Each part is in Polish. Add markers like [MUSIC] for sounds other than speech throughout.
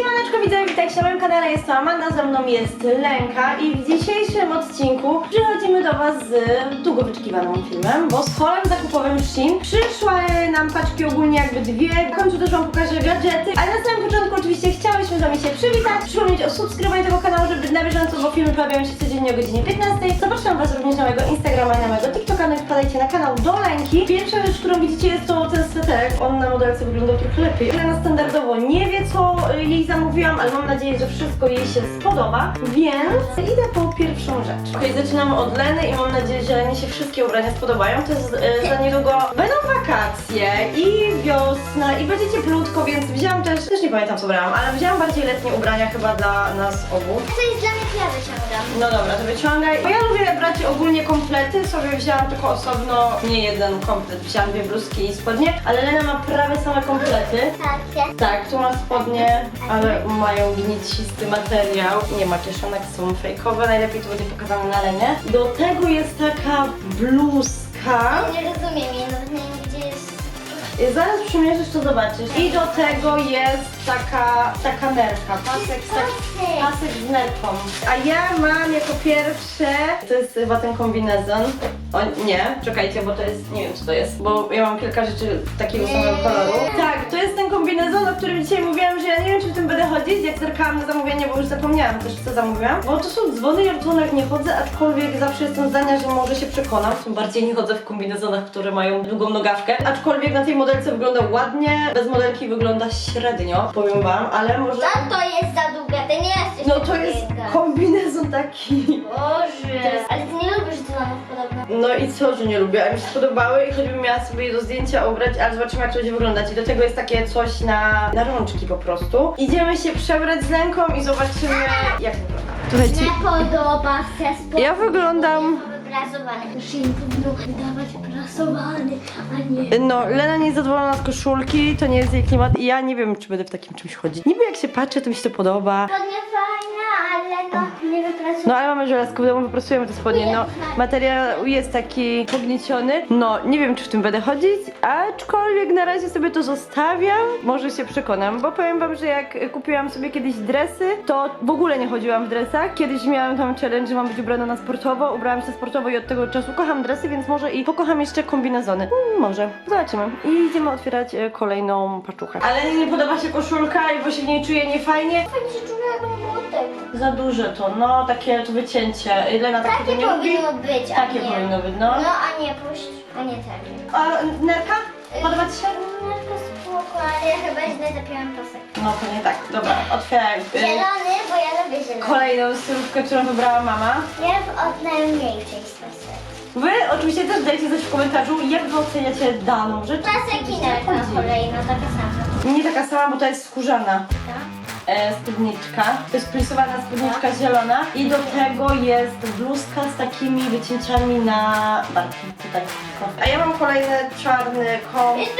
Siemaneczko widzowie, witajcie na moim kanale, jest to Amanda, ze mną jest Lenka i w dzisiejszym odcinku przychodzimy do Was z długo wyczekiwanym filmem, bo z holem zakupowym Shein przyszły nam paczki ogólnie jakby dwie, w końcu też Wam pokażę gadżety, ale na samym początku oczywiście chciałyśmy z Wami się przywitać, przypomnieć o subskrybowaniu tego kanału, żeby na bieżąco, bo filmy pojawiają się codziennie o godzinie 15. Zapraszam Was również na mojego Instagrama i na mojego TikToka, no i wpadajcie na kanał do Lenki. Pierwsza rzecz, którą widzicie jest to ten sweterek, on na modelce wyglądał trochę lepiej. Lena standardowo nie wie co jej zamówiłam, ale mam nadzieję, że wszystko jej się spodoba, więc idę po pierwszą rzecz. Okej, zaczynamy od Leny i mam nadzieję, że Lenie się wszystkie ubrania spodobają. To jest y, za niedługo będą wakacje i wiosna i będzie cieplutko, więc wzięłam też, też nie pamiętam co brałam, ale wzięłam bardziej letnie ubrania chyba dla nas obu. To jest dla mnie, to ja wyciągam. No dobra, to wyciągaj. Bo ja lubię brać ogólnie komplety, sobie wzięłam tylko osobno, nie jeden komplet, wzięłam dwie bluzki i spodnie, ale Lena ma prawie same komplety. Takie. Tak, tu ma spodnie, ale mają gnicisty materiał. Nie ma kieszonek, są fejkowe, najlepiej to będzie pokazane na Lenie. Do tego jest taka bluzka. Nie rozumiem jej, Zaraz przymierzysz, to zobaczysz. I do tego jest taka, taka nerka, pasek, z tak, Pasek. z nerką. A ja mam jako pierwsze, to jest chyba ten kombinezon. O nie, czekajcie, bo to jest, nie wiem co to jest, bo ja mam kilka rzeczy takiego samego koloru. Tak, to jest ten kombinezon, o którym dzisiaj mówiłam, że ja nie wiem czy w tym będę chodzić, jak zerkałam na zamówienie, bo już zapomniałam też co zamówiłam. Bo to są dzwony, ja w dzwonach nie chodzę, aczkolwiek zawsze jestem zdania, że może się przekonam. Tym bardziej nie chodzę w kombinezonach, które mają długą nogawkę. Aczkolwiek na tej modelce wygląda ładnie, bez modelki wygląda średnio, powiem wam, ale może... No to jest za długa, ty nie jesteś No to jest długa. kombinezon taki. Boże. Ale ty nie lubisz dzwonów podobno. No i co, że nie lubię, ale mi się spodobały i choćbym miała sobie je do zdjęcia ubrać, ale zobaczymy jak to będzie wyglądać. I do tego jest takie coś na, na rączki po prostu. Idziemy się przebrać z ręką i zobaczymy jak wygląda. Słuchajcie, Nie podoba się spokój. Ja wyglądam- Wyprasowany. Już im powinno wydawać prasowany, a nie. no Lena nie jest zadowolona z koszulki, to nie jest jej klimat i ja nie wiem czy będę w takim czymś chodzić. Niby jak się patrzę, to mi się to podoba. Spodnie fajne, ale no nie. No ale mamy żelazko, w domu wypracujemy te spodnie, no materiał jest taki pognieciony, no nie wiem czy w tym będę chodzić, aczkolwiek na razie sobie to zostawiam, może się przekonam, bo powiem wam, że jak kupiłam sobie kiedyś dresy, to w ogóle nie chodziłam w dresach, kiedyś miałam tam challenge, że mam być ubrana na sportowo, ubrałam się sportowo i od tego czasu kocham dresy, więc może i pokocham jeszcze kombinezony, mm, może, zobaczymy. I idziemy otwierać e, kolejną paczuchę. Ale nie podoba się koszulka, bo się w niej czuję niefajnie, Fajnie się czuję, tego. za duże to, no takie to wycięcie. Lena takie to Takie nie lubi. powinno być, a Takie nie. powinno być, no. No a nie puść, a nie takie. A nerka? Podoba ci się? Czerwoneczko spoko, ale ja chyba źle zapiłam pasek. No to nie tak. Dobra, otwieraj. y, Zielony, bo ja lubię zielony. Kolejną stylówkę, którą wybrała mama. Ja od najmniejszej z pasek. Wy oczywiście też dajcie coś w komentarzu, jak wy oceniacie daną rzecz. Pasek i nerka kolejna, taka sama. Nie taka sama, bo to jest skórzana Tak? E, spódniczka. To jest plisowana spódniczka zielona. I do tego jest bluzka z takimi wycięciami na barki. Tutaj. A ja mam kolejny czarny komplet.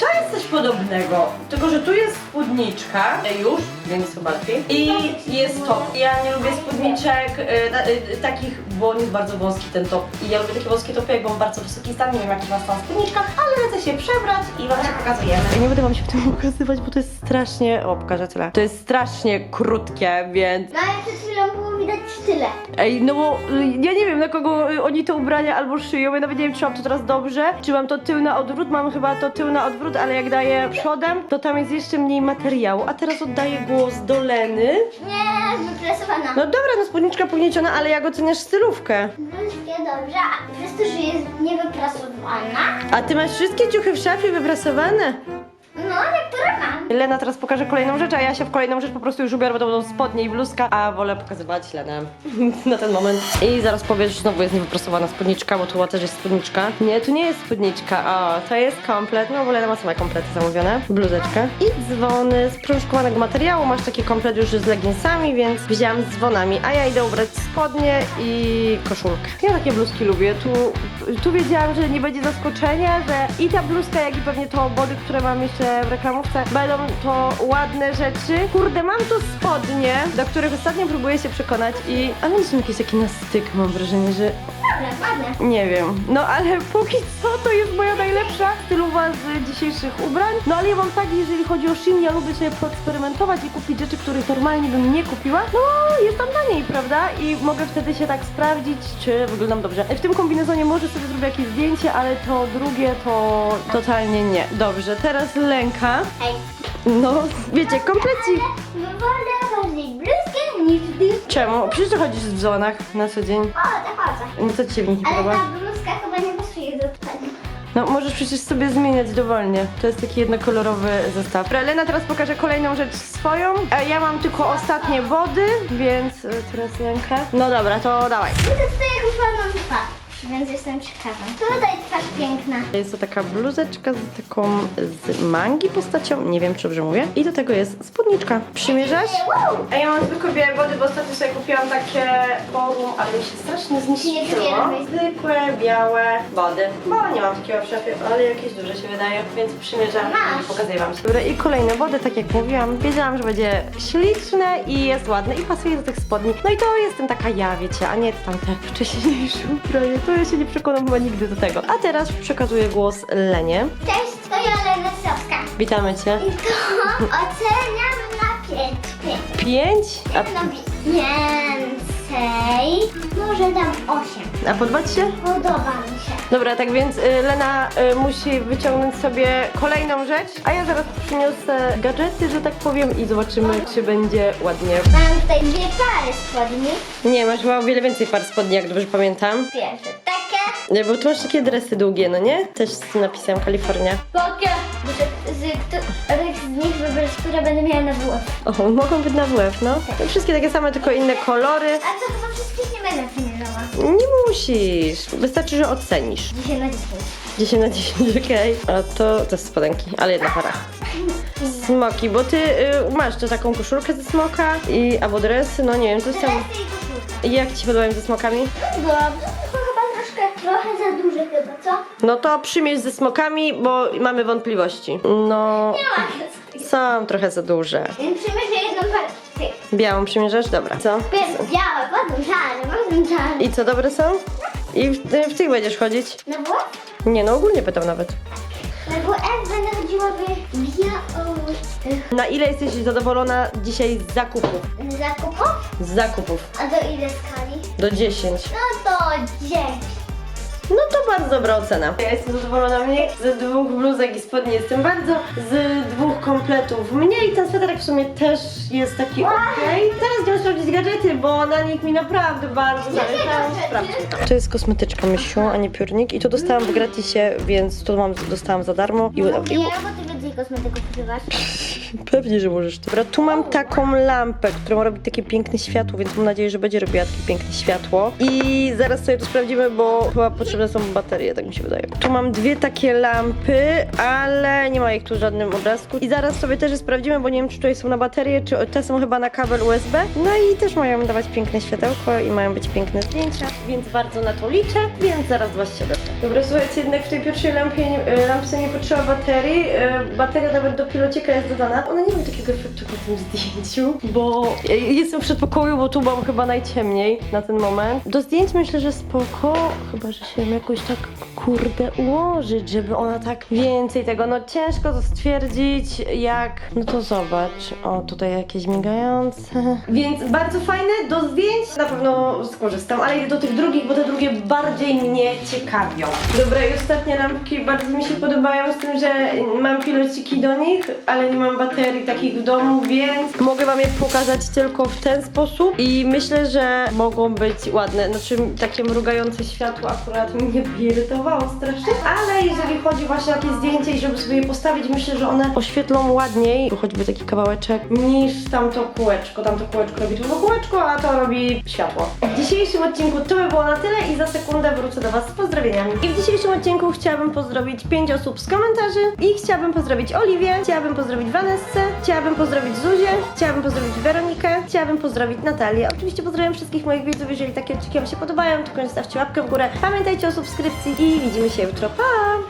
To jest coś podobnego. Tylko, że tu jest spódniczka. e, Już, więc chyba lepiej. I jest top. Ja nie lubię spódniczek e, e, takich, bo on jest bardzo wąski ten top. I ja lubię takie wąskie topy, jak mam bardzo wysoki stan. Nie wiem, jaki ma stan spódniczka, ale lecę się przebrać i wam się pokazujemy. Ja nie będę wam się w tym pokazywać, bo to jest strasznie... O, pokażę tyle. To jest strasznie krótkie, więc... No ale przed chwilą było widać tyle. Ej, no bo y, ja nie wiem na kogo y, oni to ubrania albo szyją, ja nawet nie wiem czy mam to teraz dobrze, czy mam to tył na odwrót, mam chyba to tył na odwrót, ale jak daję przodem, to tam jest jeszcze mniej materiału, a teraz oddaję głos do Leny. Nie, wyprasowana. No dobra, no spódniczka pognieciona, ale jak oceniasz stylówkę? Wszystkie dobrze, a przez to, że jest niewyprasowana, A ty masz wszystkie ciuchy w szafie wyprasowane? No mam. Lena teraz pokaże kolejną rzecz, a ja się w kolejną rzecz po prostu już ubiorę, bo to będą spodnie i bluzka, a wolę pokazywać Lenę [LAUGHS] na ten moment. I zaraz powiesz, że znowu jest niewyprasowana spódniczka, bo tu też jest spódniczka. Nie, tu nie jest spódniczka, o, to jest komplet, no bo Lena ma same komplety zamówione, bluzeczkę. I dzwony z prążkowanego materiału, masz taki komplet już z leginsami, więc wzięłam z dzwonami, a ja idę ubrać spodnie i koszulkę. Ja takie bluzki lubię, tu, tu wiedziałam, że nie będzie zaskoczenia, że i ta bluzka, jak i pewnie to body, które mam jeszcze w reklamówce, będą to ładne rzeczy. Kurde, mam tu spodnie, do których ostatnio próbuję się przekonać i... One są jakieś takie na styk, mam wrażenie, że Dobra, ładne. Nie wiem. No ale póki co to jest moja najlepsza stylowa z dzisiejszych ubrań. No ale ja mam tak, jeżeli chodzi o Shein, ja lubię sobie poeksperymentować i kupić rzeczy, których normalnie bym nie kupiła. No jestem na niej, prawda? I mogę wtedy się tak sprawdzić, czy wyglądam dobrze. W tym kombinezonie może sobie zrobię jakieś zdjęcie, ale to drugie to totalnie nie. Dobrze, teraz lęka. Ej, No, wiecie, komplecik. ale wolę bardziej bluzkę bluzkę. Czemu? Przecież ty chodzisz w dzwonach na co dzień. O, to chodzę. No co ci się w nich nie Ale podoba? ta bluzka chyba nie pasuje do spodni. No, możesz przecież sobie zmieniać dowolnie. To jest taki jednokolorowy zestaw. Dobra, Lena teraz pokaże kolejną rzecz swoją. A ja mam tylko ostatnie wody, więc y, teraz Lenka. No dobra, to dawaj. To tutaj już ładną twarz, więc jestem ciekawa. Tutaj twarz piękna. Jest to taka bluzeczka z taką z mangi postacią, nie wiem czy dobrze mówię. I do tego jest spódniczka. Przymierzasz? A ja mam zwykłe białe wody, bo ostatnio sobie kupiłam takie forum, ale mi się strasznie zbieramy. Zwykłe, białe wody. Bo nie mam takiego w szafie, ale jakieś duże się wydaje, więc przymierzam i pokazuję wam. Dobra, i kolejne wody, tak jak mówiłam. Wiedziałam, że będzie śliczne i jest ładne i pasuje do tych spodni. No i to jestem taka ja, wiecie, a nie tamte wcześniejsze ubranie. To ja się nie przekonam chyba nigdy do tego. A teraz przekazuję głos Lenie. Cześć, to ja Lena Sowska. Witamy Cię. I to oceniam na 5. 5. Pięć? A, No więcej. Może dam 8. a podoba Ci się? Podoba mi się. Dobra, tak więc y, Lena y, musi wyciągnąć sobie kolejną rzecz, a ja zaraz przyniosę gadżety, że tak powiem i zobaczymy, czy będzie ładnie. Mam tutaj dwie pary spodni. Nie, masz chyba o wiele więcej par spodni, jak dobrze pamiętam. Pierwsze takie. Nie, bo tu masz takie dresy długie, no nie? Też z napisem Kalifornia. Muszę z których z nich wybrać, które będę miała na WF. O, mogą być na WF, no. To wszystkie takie same, tylko inne kolory. A co, to są wszystkich nie będę przymierzała. Nie musisz. Wystarczy, że ocenisz. 10 na 10. 10 na 10, [LAUGHS] okej. A to, to jest spodenki, ale jedna para. Smoki, bo ty y, masz tu taką koszulkę ze smoka i albo dresy, no nie wiem, to są... Dresy i koszulka. Jak ci się podobają ze smokami? Dobrze, to chyba troszkę, trochę za duże chyba, co? No to przymierz ze smokami, bo mamy wątpliwości. No, Nie ma są trochę za duże. Przymierzę jedną parę. Białą przymierzasz? Dobra. Co? Pierwsze białe, potem czarne, potem czarne. I co, dobre są? I w, w tych będziesz chodzić? Na WF? Nie, no ogólnie pytam nawet. Na WF będę chodziła w białych Na ile jesteś zadowolona dzisiaj z zakupów? zakupów. Z zakupów. A do ile skali? Do 10. No to 9. No to bardzo dobra ocena. Ja jestem zadowolona mniej z dwóch bluzek i spodni jestem bardzo, z dwóch kompletów mniej. Ten sweterek w sumie też jest taki okej. Teraz idziemy sprawdzić gadżety, bo na nich mi naprawdę bardzo zależy. Sprawdźmy to. To jest kosmetyczka Mysiu, a nie piórnik i to dostałam w gratisie, więc to mam, dostałam za darmo. I, Nie, i, bo ty więcej kosmetyków używasz. pewnie, że możesz to. Dobra, tu mam taką lampę, która robi takie piękne światło, więc mam nadzieję, że będzie robiła takie piękne światło. I zaraz sobie to sprawdzimy, bo chyba potrzebne są baterie, tak mi się wydaje. Tu mam dwie takie lampy, ale nie ma ich tu w żadnym obrazku. I zaraz sobie też je sprawdzimy, bo nie wiem, czy tutaj są na baterie, czy te są chyba na kabel USB. No i też mają dawać piękne światełko i mają być piękne zdjęcia, więc bardzo na to liczę, więc zaraz was się. Dobra, słuchajcie, jednak w tej pierwszej lampie, nie- e, lampce nie potrzeba baterii. E, Bateria nawet do pilocieka jest dodana. Ona nie ma takiego efektu po tym zdjęciu, bo jestem w przedpokoju, bo tu mam chyba najciemniej na ten moment. Do zdjęć myślę, że spoko, chyba, że się jakoś tak kurde ułożyć, żeby ona tak więcej tego, no ciężko to stwierdzić, jak, no to zobacz, o tutaj jakieś migające, [LAUGHS] więc bardzo fajne, do zdjęć na pewno skorzystam, ale idę do tych drugich, bo te drugie bardziej mnie ciekawią. Dobra i ostatnie lampki bardzo mi się podobają z tym, że mam pilociki do nich, ale nie mam baterii takich w domu, więc mogę wam je pokazać tylko w ten sposób i myślę, że mogą być ładne, znaczy takie mrugające światło akurat mnie [LAUGHS] irytowało strasznie, ale jeżeli chodzi właśnie o jakieś zdjęcie i żeby sobie je postawić, myślę, że one oświetlą ładniej, choćby taki kawałeczek, niż tamto kółeczko. Tamto kółeczko robi tylko kółeczko, a to robi światło. W dzisiejszym odcinku to by było na tyle i za sekundę wrócę do Was z pozdrowieniami. I w dzisiejszym odcinku chciałabym pozdrowić 5 osób z komentarzy i chciałabym pozdrowić Oliwię, chciałabym pozdrowić Vanessę, chciałabym pozdrowić Zuzię, chciałabym pozdrowić Weronikę, chciałabym pozdrowić Natalię. Oczywiście pozdrawiam wszystkich moich widzów, jeżeli takie odcinki Wam się podobają, to koniecznie stawcie łapkę w górę. Pamiętajcie o subskrypcji i widzimy się jutro. Pa!